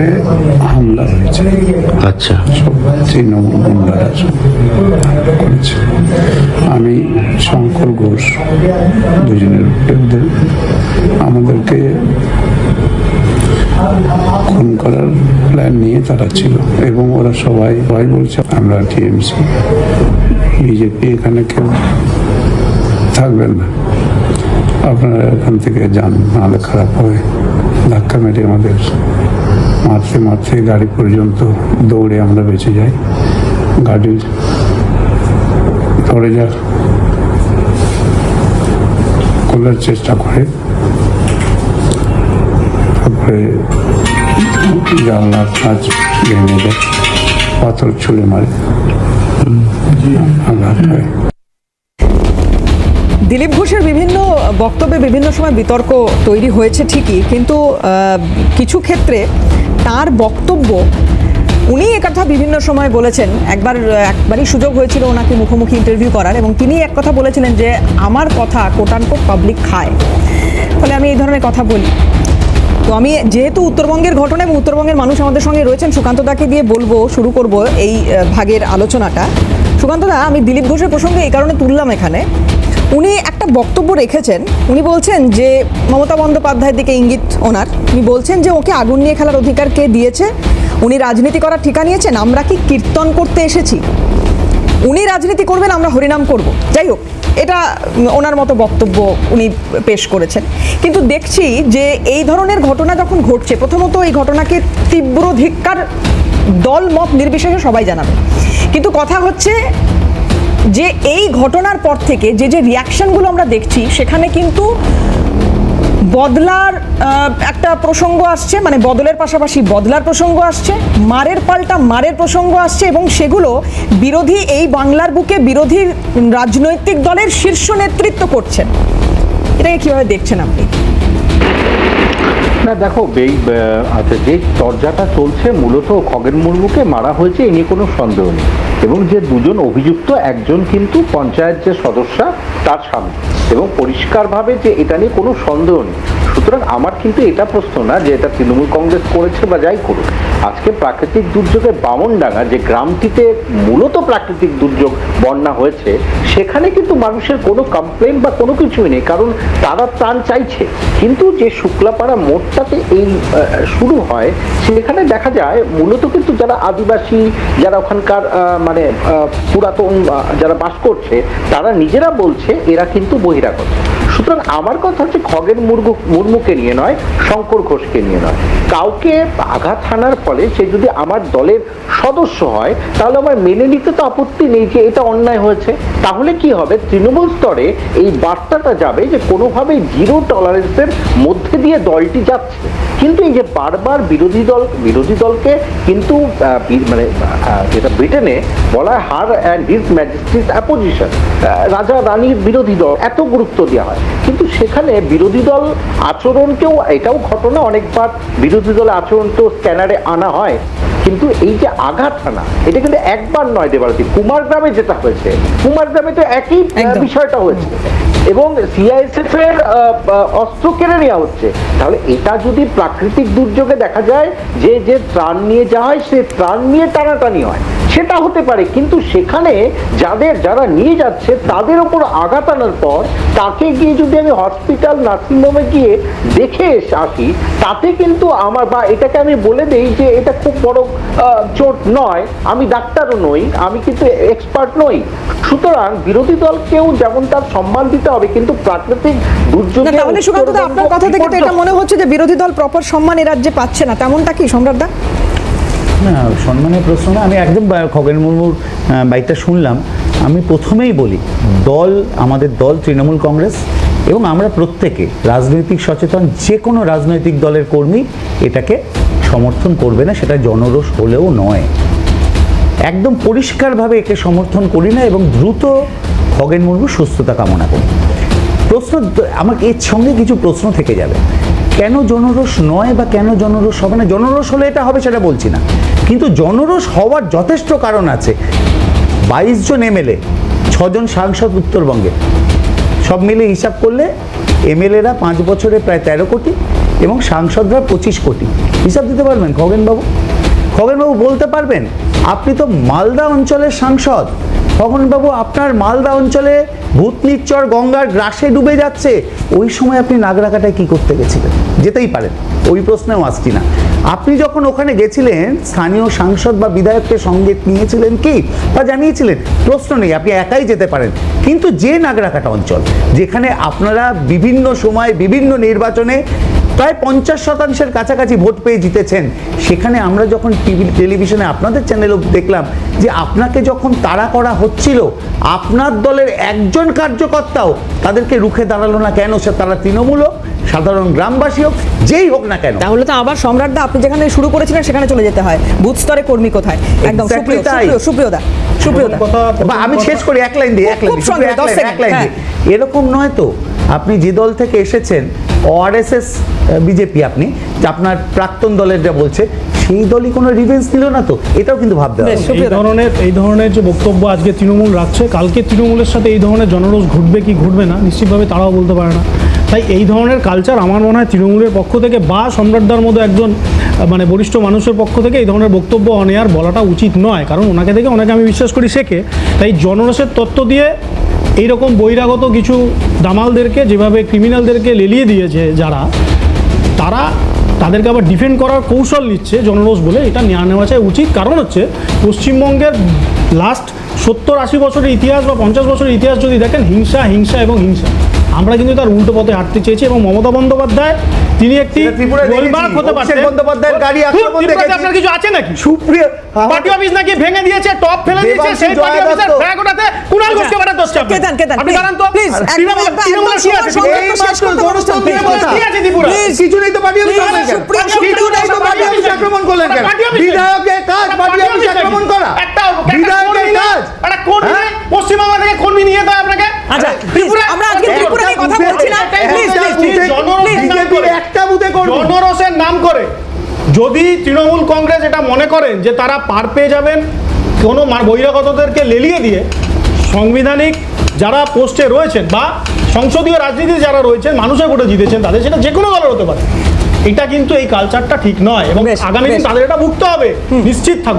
পরে হামলা হয়েছে। আচ্ছা। সব তৃণমূল গুন্ডারা করেছে। আমি শঙ্কর ঘোষ দুজনের উপরে ওদের আমাদেরকে খুন করার প্ল্যান নিয়ে তারা ছিল এবং ওরা সবাই সবাই বলছে আমরা টিএমসি বিজেপি এখানে কেউ থাকবেন না। আপনারা এখান থেকে যান নাহলে খারাপ হবে। ধাক্কা মেরে আমাদের মারতে মারতে গাড়ি পর্যন্ত দৌড়ে আমরা বেঁচে যাই। গাড়ি ধরে যা খোলার চেষ্টা করে। তারপরে জানলার কাজ ভেঙে দেয় পাথর ছুঁড়ে মারে। দিলীপ ঘোষের বিভিন্ন বক্তব্যে বিভিন্ন সময় বিতর্ক তৈরি হয়েছে ঠিকই, কিন্তু কিছু ক্ষেত্রে তার বক্তব্য। উনি একথা বিভিন্ন সময় বলেছেন। একবার, একবারই সুযোগ হয়েছিল ওনাকে মুখোমুখি ইন্টারভিউ করার এবং তিনি এক কথা বলেছিলেন যে, আমার কথা কোটানকোট পাবলিক খায়। ফলে আমি এই ধরনের কথা বলি। তো আমি যেহেতু উত্তরবঙ্গের ঘটনা এবং উত্তরবঙ্গের মানুষ আমাদের সঙ্গে রয়েছেন সুকান্ত দাকে দিয়ে বলব, শুরু করব এই ভাগের আলোচনাটা। সুকান্ত দা আমি দিলীপ ঘোষের প্রসঙ্গে এই কারণে তুললাম এখানে। উনি একটা বক্তব্য রেখেছেন। উনি বলছেন যে, মমতা বন্দ্যোপাধ্যায়ের দিকে ইঙ্গিত ওনার। উনি বলছেন যে, ওকে আগুন নিয়ে খেলার অধিকার কে দিয়েছে? উনি রাজনীতি করার ঠিকা নিয়েছেন, আমরা কি কীর্তন করতে এসেছি? উনি রাজনীতি করবেন, আমরা হরিনাম করব। যাই হোক, এটা ওনার মতো বক্তব্য উনি পেশ করেছেন। কিন্তু দেখছি যে, এই ধরনের ঘটনা যখন ঘটছে, প্রথমত এই ঘটনাকে তীব্র ধিক্কার দল মত নির্বিশেষে সবাই জানাবে। কিন্তু কথা হচ্ছে যে এই ঘটনার পর থেকে যে যে রিয়াকশনগুলো আমরা দেখছি, সেখানে কিন্তু বদলার একটা প্রসঙ্গ আসছে মানে বদলের পাশাপাশি বদলার প্রসঙ্গ আসছে, মারের পাল্টা মারের প্রসঙ্গ আসছে এবং সেগুলো বিরোধী এই বাংলার বুকে বিরোধী রাজনৈতিক দলের শীর্ষ নেতৃত্ব করছেন। এটাকে কীভাবে দেখছেন আপনি? না, দেখো, এই আচ্ছা যে চর্চাটা চলছে মূলত খগেন মুর্মুকে মারা হয়েছে, এ নিয়ে কোনো সন্দেহ নেই। এবং যে দুজন অভিযুক্ত, একজন কিন্তু পঞ্চায়েত যে সদস্যা, তার স্বামী। এবং পরিষ্কারভাবে যে এটা নিয়ে কোনো সন্দেহ নেই। সুতরাং আমার কিন্তু এটা প্রশ্ন না যে এটা তৃণমূল কংগ্রেস করেছে বা যাই করুক। আজকে প্রাকৃতিক দুর্যোগে বামনডাঙ্গা, যে গ্রামটিতে মূলত প্রাকৃতিক দুর্যোগ বন্যা হয়েছে, সেখানে কিন্তু মানুষের কোনো কমপ্লেন বা কোনো কিছুই নেই, কারণ তারা ত্রাণ চাইছে। কিন্তু যে শুক্লাপাড়া মোড়টাতে এই শুরু হয়, সেখানে দেখা যায় মূলত কিন্তু যারা আদিবাসী, যারা ওখানকার মানে পুরাতন যারা বাস করছে, তারা নিজেরা বলছে এরা কিন্তু বহিরাগত। সুতরাং আমার কথা হচ্ছে খগেন মুর্মু মুর্মুকে নিয়ে নয়, শঙ্কর ঘোষকে নিয়ে নয়। কাউকে আঘাত হানার ফলে সে যদি আমার দলের সদস্য হয়, তাহলে আমার মেনে নিতে তো আপত্তি নেই যে এটা অন্যায় হয়েছে। তাহলে কি হবে? তৃণমূল স্তরে এই বার্তাটা যাবে যে কোনোভাবেই জিরো টলারেন্সের মধ্যে দিয়ে দলটি যাচ্ছে। কিন্তু এই যে বারবার বিরোধী দল, বিরোধী দলকে কিন্তু মানে যেটা ব্রিটেনে বলা হয় her and his majesty's opposition রাজা রানীর বিরোধী দল, এত গুরুত্ব দেওয়া হয়। সেখানে বিরোধী দল আচরণকেও এটাও ঘটনা অনেকবার বিরোধী দল আচরণ তো স্ক্যানারে আনা হয়। কিন্তু এই যে আঘাত আনা এটা কিন্তু একবার নয় দেবারতী। কুমারগ্রামে যেটা হয়েছে কুমার গ্রামে তো একই বিষয়টা হয়েছে। এবং সিআইএসএফ এর অস্ত্র কেড়ে নেওয়া হচ্ছে। তাহলে এটা যদি প্রাকৃতিক দুর্যোগে দেখা যায়, যে যে ত্রাণ নিয়ে যাওয়া হয়, সে ত্রাণ নিয়ে টানাটানি হয়। সেটা হতে পারে, কিন্তু সেখানে যাদের, যারা নিয়ে যাচ্ছে, তাদের ওপর আঘাত আনার পর তাকে গিয়ে যদি আমি হসপিটাল, নার্সিংহোমে গিয়ে দেখে আসি, তাতে কিন্তু আমার, বা এটাকে আমি বলে দেই যে, এটা খুব বড় চোট নয়। আমি ডাক্তারও নই, আমি কিন্তু এক্সপার্ট নই। সুতরাং বিরোধী দলকেও যেমন তার সম্মান দিতে হবে কিন্তু প্রাকৃতিক না দুর্যোগে তাহলে সুকান্ত দা আপনার কথা থেকে তো এটা মনে হচ্ছে যে বিরোধী দল প্রপার সম্মান এ রাজ্যে পাচ্ছে না তেমনটা কি সম্রাট দা? না সম্মানের প্রশ্ন না আমি একদম খগেন মুর্মুর বাইকটা শুনলাম। আমি প্রথমেই বলি দল আমাদের দল তৃণমূল কংগ্রেস এবং আমরা প্রত্যেকে রাজনৈতিক সচেতন যে কোনো রাজনৈতিক দলের কর্মী এটাকে সমর্থন করবে না সেটা জনরোষ হলেও নয়। একদম পরিষ্কারভাবে একে সমর্থন করি না এবং দ্রুত খগেন মুর্মুর সুস্থতা কামনা করি। প্রশ্ন আমাকে এর সঙ্গে কিছু প্রশ্ন থেকে যাবে। কেন জনরোষ নয় বা কেন জনরোষ হবে না? জনরোষ হলে এটা হবে সেটা বলছি না। কিন্তু জনরোষ হওয়ার যথেষ্ট কারণ আছে। বাইশ জন এমএলএ, ছজন সাংসদ উত্তরবঙ্গে। সব মিলে হিসাব করলে এমএলএরা পাঁচ বছরে প্রায় তেরো কোটি এবং সাংসদরা পঁচিশ কোটি। হিসাব দিতে পারবেন খগেনবাবু? খগেনবাবু বলতে পারবেন, আপনি তো মালদা অঞ্চলের সাংসদ। খগনবাবু, আপনার মালদা অঞ্চলে ভূতনিচ্চর গঙ্গার গ্রাসে ডুবে যাচ্ছে। ওই সময় আপনি নাগরাকাটায় কি করতে গেছিলেন? যেতেই পারেন, ওই প্রশ্নেও আসছি না আপনি যখন ওখানে গেছিলেন, স্থানীয় সাংসদ বা বিধায়ককে সঙ্গে নিয়েছিলেন কি? বা জানিয়েছিলেন, প্রশ্ন নেই, আপনি একাই যেতে পারেন। কিন্তু যে নাগরাকাটা অঞ্চল, যেখানে আপনারা বিভিন্ন সময় বিভিন্ন নির্বাচনে প্রায় পঞ্চাশ শতাংশের কাছাকাছি ভোট পেয়ে জিতেছেন। সেখানে আমরা যখন টিভি, টেলিভিশনে আপনাদের চ্যানেলও দেখলাম যে আপনাকে যখন তাড়া করা হচ্ছিল, আপনার দলের একজন কার্যকর্তাও তাদেরকে রুখে দাঁড়াল না কেন? সে তারা তৃণমূল হোক সাধারণ গ্রামবাসী হোক যেই হোক না কেন। তাহলে তো আবার সম্রাটদা আপনি যেখানে শুরু করেছিলেন সেখানে চলে যেতে হয়। বুথ স্তরে কর্মী কোথায়? একদম সুপ্রিয় তাই। সুপ্রিয় সুপ্রিয়দা সুপ্রিয়দা বা আমি শেষ করি এক লাইন দিয়ে এক লাইন দিয়ে, এক লাইন, এক লাইন হ্যাঁ। দিয়ে। এরকম নয় তো আপনি যে দল থেকে এসেছেন ওআরএসএস বিজেপি আপনি যে আপনার প্রাক্তন দলের যা বলছে সেই দলই কোনো রিভেন্স নিল না তো? এটাও কিন্তু ভাবতে হবে। এই ধরনের এই ধরনের যে বক্তব্য আজকে তৃণমূল রাখছে কালকে তৃণমূলের সাথে এই ধরনের জনরোষ ঘটবে কি ঘটবে না নিশ্চিতভাবে তারাও বলতে পারে না। তাই এই ধরনের কালচার আমার মনে হয় তৃণমূলের পক্ষ থেকে বা সম্রাটদার মতো একজন মানে বরিষ্ঠ মানুষের পক্ষ থেকে এই ধরনের বক্তব্য অনেয়ার বলাটা উচিত নয়। কারণ ওনাকে দেখে অনেকে আমি বিশ্বাস করি শেখে। তাই জনরোষের তত্ত্ব দিয়ে এইরকম বহিরাগত কিছু দামালদেরকে, যেভাবে ক্রিমিনালদেরকে লেলিয়ে দিয়েছে যারা, তারা তাদেরকে আবার ডিফেন্ড করার কৌশল নিচ্ছে জনরোষ বলে। এটা নেওয়া নেওয়া চাই উচিত। কারণ হচ্ছে পশ্চিমবঙ্গের লাস্ট সত্তর আশি বছরের ইতিহাস বা পঞ্চাশ বছরের ইতিহাস যদি দেখেন হিংসা হিংসা এবং হিংসা আমরা কিন্তু তার উল্টো পথে হাঁটতে চেয়েছি এবং মমতা বন্দ্যোপাধ্যায় তিনি একটি সেটা ত্রিপুরায় দেখেছি। গোলমার্গ হতে পারতেন বন্দ্যোপাধ্যায়ের গাড়ি আক্রমণ দেখেছি। আপনার কিছু আছে নাকি সুপ্রিয় পার্টি অফিস নাকি ভেঙে দিয়েছে টপ ফেলে দিয়েছে সেই পার্টি অফিসের দত্ত। ওঠাতে কুণাল ঘোষকে বাড়াতে হচ্ছে আপনার। কেতান, কেতান, আপনি please, তো please, একদম, তৃণমূল কি আছে সময় এই শেষ মাত্র করতে জনসংখ্যা বলুন, তৃণমূলের কথা। কি আছে ত্রিপুরা কিছু নেই তো পার্টি অফিস Please, আক্রমণ কেন? সুপ্রিয়, কিছু নেই তো পার্টি অফিস আক্রমণ করলেন কেন পার্টি অফিস বিধায়কের কাজ পার্টি অফিস আক্রমণ করা বিধায়কের কাজ একটা কর্মী হ্যাঁ? পশ্চিমবঙ্গ থেকে কর্মী নিয়ে তো আপনাকে আচ্ছা, ত্রিপুরা আমরা আজকে একটা ত্রিপুরা নিয়ে কথা বুথে- বলছি না একটা প্লিজ একটা প্লিজ বুথে জনরোষের নাম বিজেপির করে। একটা বুথে কর্মী জনরসের নাম করে। যদি তৃণমূল কংগ্রেস এটা মনে করেন যে তারা পার পেয়ে যাবেন কোনো বহিরাগতদেরকে লেলিয়ে দিয়ে সাংবিধানিক যারা পোস্টে রয়েছেন বা সংসদীয় রাজনীতি যারা রয়েছেন মানুষের ভোটে জিতেছেন তাদের সেটা যে কোনো দলের হতে পারে। এটা কিন্তু এই কালচারটা ঠিক নয় এবং আগামী দিন তাদের এটা ভুগতে হবে। নিশ্চিত থাকুন।